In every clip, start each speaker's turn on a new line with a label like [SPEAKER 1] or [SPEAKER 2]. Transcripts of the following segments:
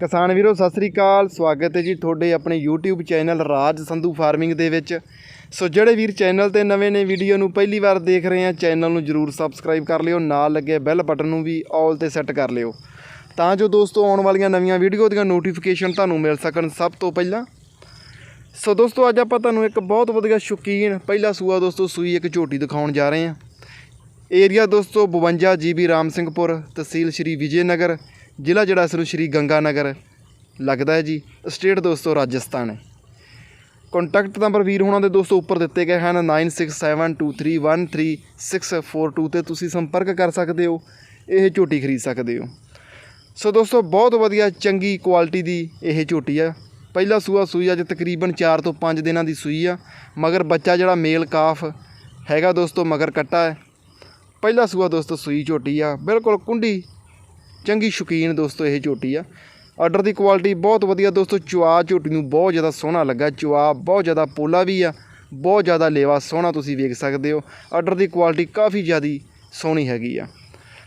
[SPEAKER 1] ਕਿਸਾਨ ਵੀਰੋ, ਸਤਿ ਸ੍ਰੀ ਅਕਾਲ। ਸਵਾਗਤ ਹੈ ਜੀ ਤੁਹਾਡੇ ਆਪਣੇ YouTube channel Raj Sandhu farming ਦੇ ਵਿੱਚ। ਸੋ ਜਿਹੜੇ ਵੀਰ ਚੈਨਲ ਤੇ ਨਵੇਂ ਨੇ, ਵੀਡੀਓ ਨੂੰ ਪਹਿਲੀ ਵਾਰ ਦੇਖ ਰਹੇ ਆ, ਚੈਨਲ ਨੂੰ ਜਰੂਰ ਸਬਸਕ੍ਰਾਈਬ ਕਰ ਲਿਓ, ਨਾਲ ਲੱਗੇ ਬੈਲ ਬਟਨ ਨੂੰ ਵੀ ਆਲ ਤੇ ਸੈੱਟ ਕਰ ਲਿਓ। ਤਾਂ ਜੋ ਦੋਸਤੋ, ਆਉਣ ਵਾਲੀਆਂ ਨਵੀਆਂ ਵੀਡੀਓ ਦੀਆਂ ਨੋਟੀਫਿਕੇਸ਼ਨ ਤੁਹਾਨੂੰ ਮਿਲ ਸਕਣ ਸਭ ਤੋਂ ਪਹਿਲਾਂ। ਸੋ ਦੋਸਤੋ, ਅੱਜ ਆਪਾਂ ਤੁਹਾਨੂੰ ਇੱਕ ਬਹੁਤ ਵਧੀਆ ਸ਼ੌਕੀਨ, ਪਹਿਲਾ ਸੂਆ ਦੋਸਤੋ, ਸੂਈ ਇੱਕ ਝੋਟੀ ਦਿਖਾਉਣ ਜਾ ਰਹੇ ਹਾਂ ਏਰੀਆ ਦੋਸਤੋ 52 ਜੀਬੀ ਰਾਮ ਸਿੰਘਪੁਰ ਤਹਿਸੀਲ ਸ਼੍ਰੀ ਵਿਜੇ ਨਗਰ। ਜ਼ਿਲ੍ਹਾ ਜਿਹੜਾ ਇਸ ਨੂੰ ਸ਼੍ਰੀ ਗੰਗਾ ਨਗਰ ਲੱਗਦਾ ਹੈ ਜੀ ਸਟੇਟ ਦੋਸਤੋ ਰਾਜਸਥਾਨ ਹੈ ਕੰਟੈਕਟ ਨੰਬਰ ਵੀਰ ਹੋਣਾ ਦੇ ਦੋਸਤੋ ਉੱਪਰ ਦਿੱਤੇ ਗਏ ਹਨ 9672313642 ਤੇ ਤੁਸੀਂ ਸੰਪਰਕ ਕਰ ਸਕਦੇ ਹੋ ਇਹ ਝੋਟੀ ਖਰੀਦ ਸਕਦੇ ਹੋ ਸੋ ਦੋਸਤੋ ਬਹੁਤ ਵਧੀਆ ਚੰਗੀ ਕੁਆਲਿਟੀ ਦੀ ਇਹ ਝੋਟੀ ਆ ਪਹਿਲਾ ਸੂਆ ਸੂਈ ਅੱਜ ਤਕਰੀਬਨ 4 ਤੋਂ 5 ਦਿਨਾਂ ਦੀ ਸੂਈ ਆ ਮਗਰ ਬੱਚਾ ਜਿਹੜਾ ਮੇਲ ਕਾਫ ਹੈਗਾ ਦੋਸਤੋ ਮਗਰ ਕੱਟਾ ਹੈ ਪਹਿਲਾ ਸੂਆ ਦੋਸਤੋ ਸੂਈ ਝੋਟੀ ਆ ਬਿਲਕੁਲ ਕੁੰਡੀ ਚੰਗੀ ਸ਼ੌਕੀਨ ਦੋਸਤੋ, ਇਹ ਝੋਟੀ ਆ। ਆਰਡਰ ਦੀ ਕੁਆਲਿਟੀ ਬਹੁਤ ਵਧੀਆ ਦੋਸਤੋ ਚੁਆ ਝੋਟੀ ਨੂੰ ਬਹੁਤ ਜ਼ਿਆਦਾ ਸੋਹਣਾ ਲੱਗਾ। ਚੁਆ ਬਹੁਤ ਜ਼ਿਆਦਾ ਪੋਲਾ ਵੀ ਆ, ਬਹੁਤ ਜ਼ਿਆਦਾ ਲੇਵਾ ਸੋਹਣਾ ਤੁਸੀਂ ਵੇਖ ਸਕਦੇ ਹੋ। ਆਰਡਰ ਦੀ ਕੁਆਲਿਟੀ ਕਾਫੀ ਜ਼ਿਆਦੀ ਸੋਹਣੀ ਹੈਗੀ ਆ।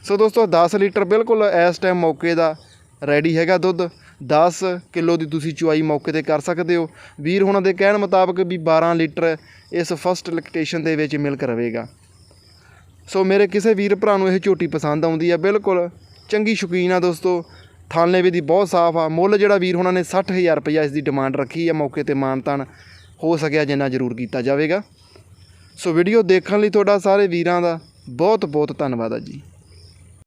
[SPEAKER 1] ਸੋ ਦੋਸਤੋ 10 ਲੀਟਰ ਬਿਲਕੁਲ ਇਸ ਟਾਈਮ ਮੌਕੇ ਦਾ ਰੈਡੀ ਹੈਗਾ ਦੁੱਧ। 10 ਕਿਲੋ ਦੀ ਤੁਸੀਂ ਚੁਆਈ ਮੌਕੇ ਤੇ ਕਰ ਸਕਦੇ ਹੋ। ਵੀਰ ਹੁਣਾਂ ਦੇ ਕਹਿਣ ਮੁਤਾਬਕ ਵੀ 12 ਲੀਟਰ ਇਸ ਫਸਟ ਲੈਕਟੇਸ਼ਨ ਦੇ ਵਿੱਚ ਮਿਲਕ ਰਵੇਗਾ ਸੋ ਮੇਰੇ ਕਿਸੇ ਵੀਰ ਭਰਾ ਨੂੰ ਇਹ ਝੋਟੀ ਪਸੰਦ ਆਉਂਦੀ ਆ, ਬਿਲਕੁਲ ਚੰਗੀ ਸ਼ੌਕੀਨ ਆ ਦੋਸਤੋ। ਥਾਲੇ ਵੀ ਦੀ ਬਹੁਤ ਸਾਫ਼ ਆ। ਮੁੱਲ ਜਿਹੜਾ ਵੀਰ ਹੁਣਾਂ ਨੇ 60000 ਰੁਪਇਆ ਇਸ ਦੀ ਡਿਮਾਂਡ ਰੱਖੀ ਆ ਮੌਕੇ ਤੇ ਮਾਨਤਾਨ ਹੋ ਸਕਿਆ ਜਿੰਨਾ ਜ਼ਰੂਰ ਕੀਤਾ ਜਾਵੇਗਾ। ਸੋ ਵੀਡੀਓ ਦੇਖਣ ਲਈ ਤੁਹਾਡਾ ਸਾਰੇ ਵੀਰਾਂ ਦਾ ਬਹੁਤ ਬਹੁਤ ਧੰਨਵਾਦ ਆ ਜੀ।